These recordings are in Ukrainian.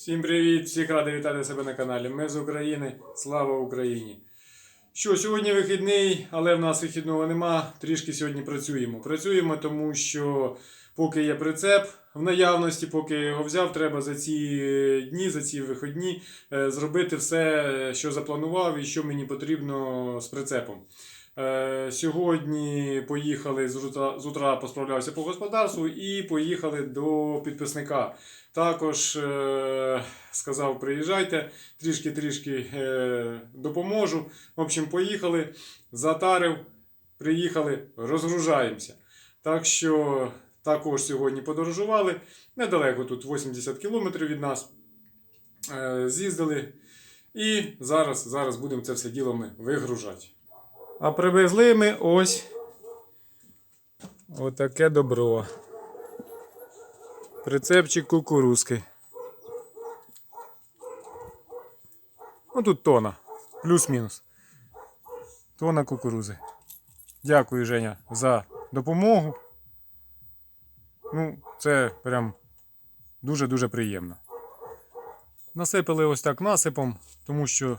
Всім привіт! Всіх радий вітати себе на каналі. Ми з України. Слава Україні! Що, сьогодні вихідний, але в нас вихідного нема. Трішки сьогодні працюємо. Працюємо, тому що поки є прицеп в наявності, поки я його взяв, треба за ці дні, за ці вихідні е, зробити все, що запланував і що мені потрібно з прицепом. Е, Сьогодні поїхали з утра, з посправлявся по господарству і поїхали до підписника. Також е, сказав, приїжджайте, трішки-трішки е, допоможу. В общем, поїхали, затарив, приїхали, розгружаємося. Так що також сьогодні подорожували. Недалеко тут 80 кілометрів від нас. З'їздили. І зараз, зараз будемо це все діло ми вигружати. А привезли ми ось отаке добро. Прицепчик кукурузки. Ну тут тона. Плюс-мінус. Тона кукурузи. Дякую, Женя, за допомогу. Ну, це прям дуже-дуже приємно. Насипали ось так насипом, тому що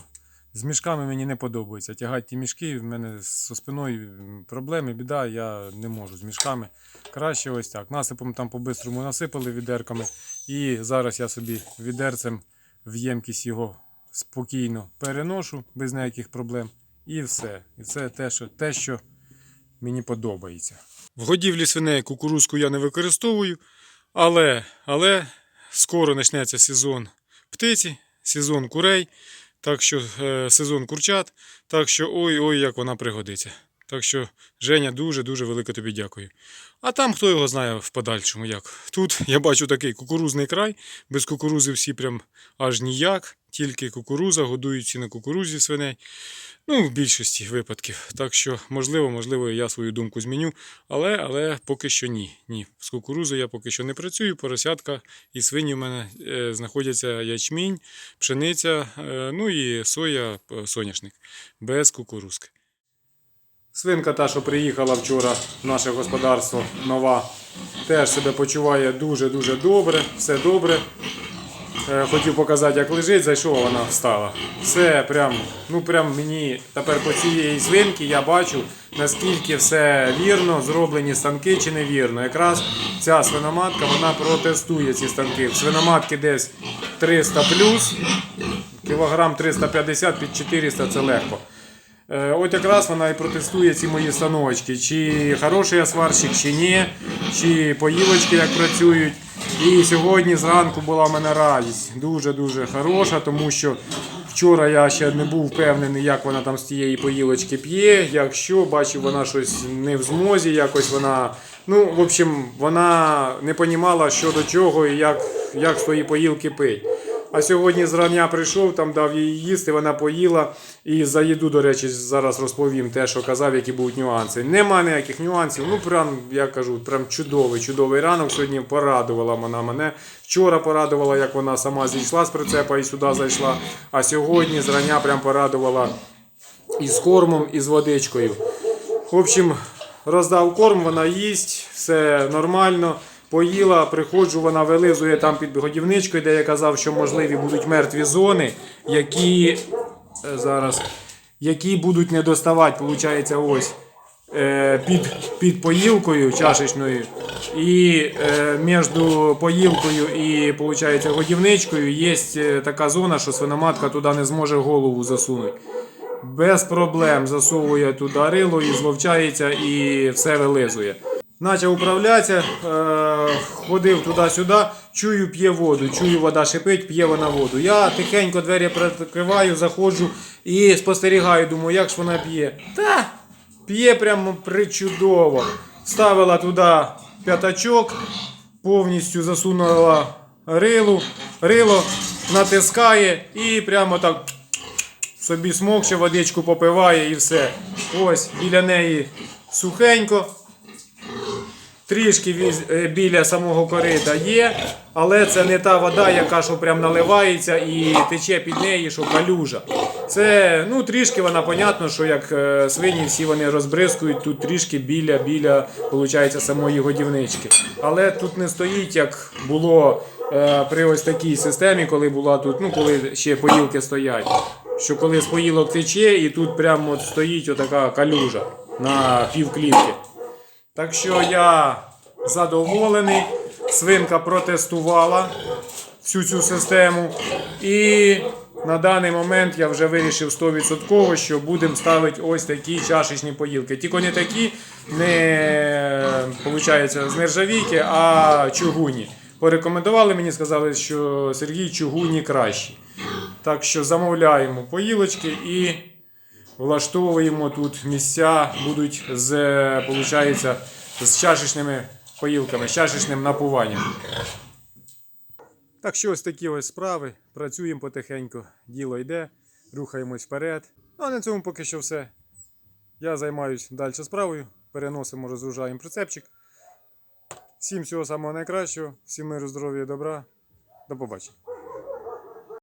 з мішками мені не подобається. Тягати ті мішки, в мене зі спиною проблеми, біда, я не можу з мішками. Краще ось так. Насипом там по-бистрому насипали відерками. І зараз я собі відерцем в ємкість його спокійно переношу без ніяких проблем. І все. І це те, що, те, що мені подобається. В годівлі свиней кукурузку я не використовую, але, але скоро почнеться сезон птиці, сезон курей, так що е, сезон курчат. Так що ой-ой, як вона пригодиться. Так що, Женя, дуже-дуже велике тобі дякую. А там хто його знає в подальшому як. Тут я бачу такий кукурузний край, без кукурузи всі прям аж ніяк, тільки кукуруза, годують на кукурузі свиней. Ну, в більшості випадків. Так що, можливо, можливо, я свою думку зміню, але, але поки що ні. Ні. З кукурузою я поки що не працюю. Поросятка і свині в мене е, знаходяться ячмінь, пшениця, е, ну і соя, е, соняшник без кукурузки. Свинка та, що приїхала вчора в наше господарство нова, теж себе почуває дуже-дуже добре, все добре. Е, Хотів показати, як лежить, зайшов, вона встала. Все прям, ну прям мені тепер по цієї свинки я бачу, наскільки все вірно, зроблені станки чи не вірно. Якраз ця свиноматка вона протестує ці станки. Свиноматки десь 300 плюс, кілограм 350 під 400 це легко. Е, От якраз вона і протестує ці мої станочки, чи хороший я сварщик, чи ні, чи поїлочки як працюють. І сьогодні зранку була в мене радість дуже-дуже хороша, тому що вчора я ще не був впевнений, як вона там з тієї поїлочки п'є. Якщо бачив, вона щось не в змозі, якось вона. Ну, в общем, вона не понімала, що до чого і як, як з поїлки пить. А сьогодні зрання прийшов, там дав їй їсти, вона поїла. І за їду, до речі, зараз розповім те, що казав, які будуть нюанси. Нема ніяких нюансів. Ну, прям, я кажу, прям чудовий, чудовий ранок. Сьогодні порадувала вона мене. Вчора порадувала, як вона сама зійшла з прицепа і сюди зайшла. А сьогодні зрання прям порадувала і з кормом, і з водичкою. В общем, роздав корм, вона їсть, все нормально. Поїла, приходжу, вона вилизує там під годівничкою, де я казав, що можливі будуть мертві зони, які е, зараз, які будуть не доставати, виходить, ось е, під, під поїлкою чашечною. І е, між поїлкою і виходить, годівничкою є така зона, що свиноматка туди не зможе голову засунути. Без проблем засовує туди рило і зловчається і все вилизує. Почав управлятися, ходив туди-сюди, чую, п'є воду, чую, вода шипить, п'є вона воду. Я тихенько двері прикриваю, заходжу і спостерігаю, думаю, як ж вона п'є. Та п'є прямо причудово. Ставила туди п'ятачок, повністю засунула рилу, рило, натискає і прямо так собі смокче, водичку попиває і все. Ось біля неї сухенько. Трішки е, біля самого корита є, але це не та вода, яка що прям наливається і тече під неї, що калюжа. Це ну трішки вона понятно, що як е, свині всі вони розбризкують тут трішки біля біля виходить, самої годівнички. Але тут не стоїть, як було е, при ось такій системі, коли була тут, ну коли ще поїлки стоять. Що коли з поїлок тече, і тут прямо от стоїть отака калюжа на півклітки. Так що я задоволений. Свинка протестувала всю цю систему. І на даний момент я вже вирішив 100%, що будемо ставити ось такі чашечні поїлки. Тільки не такі, не виходить, з нержавійки, а чугуні. Порекомендували мені, сказали, що Сергій чугуні кращі. Так що замовляємо поїлочки і влаштовуємо тут місця, будуть з, виходить, з чашечними поїлками, з чашечним напуванням. Так що ось такі ось справи. Працюємо потихеньку, діло йде, рухаємось вперед. Ну а на цьому поки що все. Я займаюсь далі справою, переносимо, розгружаємо прицепчик. Всім всього самого найкращого, всім миру, здоров'я і добра. До побачення.